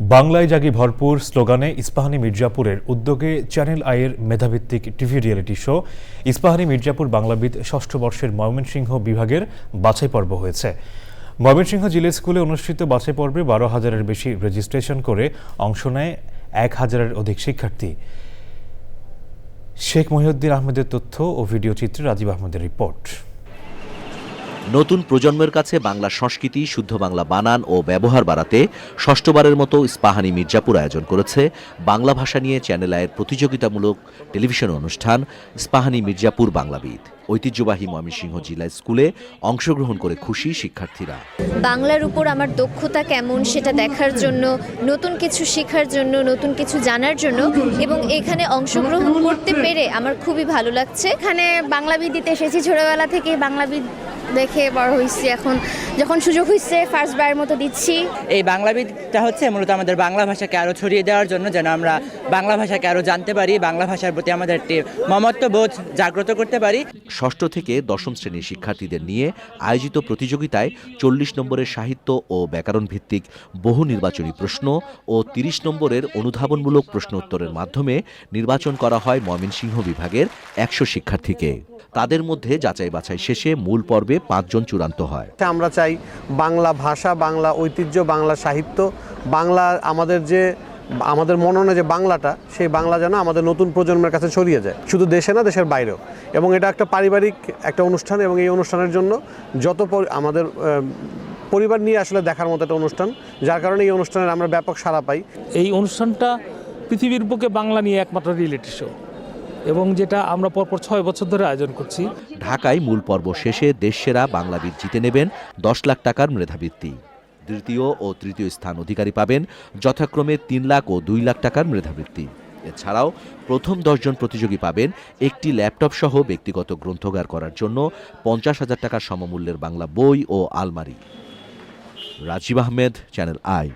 বাংলায় জাগি ভরপুর স্লোগানে ইস্পাহানি মির্জাপুরের উদ্যোগে চ্যানেল আইয়ের মেধাভিত্তিক TV reality show, Ispahani Mirzapur Banglabid ষষ্ঠ বর্ষের ময়মনসিংহ বিভাগের বাছাই পর্ব হয়েছে। ময়মনসিংহ জিলা স্কুলে অনুষ্ঠিত বাছাই পর্বে বারো হাজারের বেশি রেজিস্ট্রেশন করে অংশ নেয় এক হাজারের অধিক শিক্ষার্থী। শেখ মহিউদ্দিন আহমেদের তথ্য ও ভিডিও চিত্রে রাজীব আহমেদের রিপোর্ট। নতুন প্রজন্মের কাছে বাংলা সংস্কৃতি, শুদ্ধ বাংলা বানান ও ব্যবহার বাড়াতে ষষ্ঠবারের মতো ইস্পাহানি মির্জাপুর আয়োজন করেছে। বাংলা ভাষা নিয়ে চ্যানেল আয়ের প্রতিযোগিতামূলক টেলিভিশন অনুষ্ঠান, ইস্পাহানি মির্জাপুর বাংলাবিদ। ঐতিহ্যবাহী ময়মনসিংহ জেলা স্কুলে অংশগ্রহণ করে খুশি শিক্ষার্থীরা। বাংলার উপর আমার দক্ষতা কেমন সেটা দেখার জন্য নতুন কিছু শেখার জন্য নতুন কিছু জানার জন্য এবং এখানে অংশগ্রহণ করতে পেরে আমার খুবই ভালো লাগছে। এখানে বাংলা দিতে এসেছি ছোটোবেলা থেকে বাংলাবিদ দেখে বড় হয়েছি এখন। যখন সুযোগ হয়েছে ফার্স্ট বারের মতো দিচ্ছি। এই বাংলা বাংলাবিদটা হচ্ছে মূলত আমাদের বাংলা ভাষাকে আরও ছড়িয়ে দেওয়ার জন্য যেন আমরা বাংলা ভাষাকে আরও জানতে পারি বাংলা ভাষার প্রতি আমাদের একটি মমত্ববোধ জাগ্রত করতে পারি। ষষ্ঠ থেকে দশম শ্রেণির শিক্ষার্থীদের নিয়ে আয়োজিত প্রতিযোগিতায় চল্লিশ নম্বরের সাহিত্য ও ব্যাকরণ ভিত্তিক বহু নির্বাচনী প্রশ্ন ও তিরিশ নম্বরের অনুধাবনমূলক প্রশ্ন উত্তরের মাধ্যমে নির্বাচন করা হয় ময়মনসিংহ বিভাগের একশো শিক্ষার্থীকে। তাদের মধ্যে যাচাই বাছাই শেষে মূল পর্বে পাঁচজন চূড়ান্ত হয়। আমরা চাই বাংলা ভাষা, বাংলা ঐতিহ্য, বাংলা সাহিত্য, বাংলা আমাদের যে আমাদের মননে যে বাংলাটা সেই বাংলা যেন আমাদের নতুন প্রজন্মের কাছে ছড়িয়ে যায়। শুধু দেশে না দেশের বাইরেও। এবং এটা একটা পারিবারিক একটা অনুষ্ঠান এবং এই অনুষ্ঠানের জন্য যত আমাদের পরিবার নিয়ে আসলে দেখার মতো একটা অনুষ্ঠান যার কারণে এই অনুষ্ঠানের আমরা ব্যাপক সাড়া পাই। এই অনুষ্ঠানটা পৃথিবীর বুকে বাংলা নিয়ে একমাত্র রিয়েলিটি শো এবং যেটা আমরা পরপর ছয় বছর ধরে আয়োজন করছি। ঢাকায় মূল পর্ব শেষে দেশসেরা বাংলাবিদ জিতে নেবেন দশ লাখ টাকার মেধাবৃত্তি। দ্বিতীয় ও তৃতীয় স্থান অধিকারী পাবেন, যথাক্রমে তিন লাখ ও দুই লাখ টাকার মেধাবৃত্তি। এছাড়াও প্রথম দশজন প্রতিযোগী পাবেন একটি ল্যাপটপ সহ ব্যক্তিগত গ্রন্থগার করার জন্য পঞ্চাশ হাজার টাকার সমমূল্যের বাংলা বই ও আলমারি। Rajib Ahmed channel I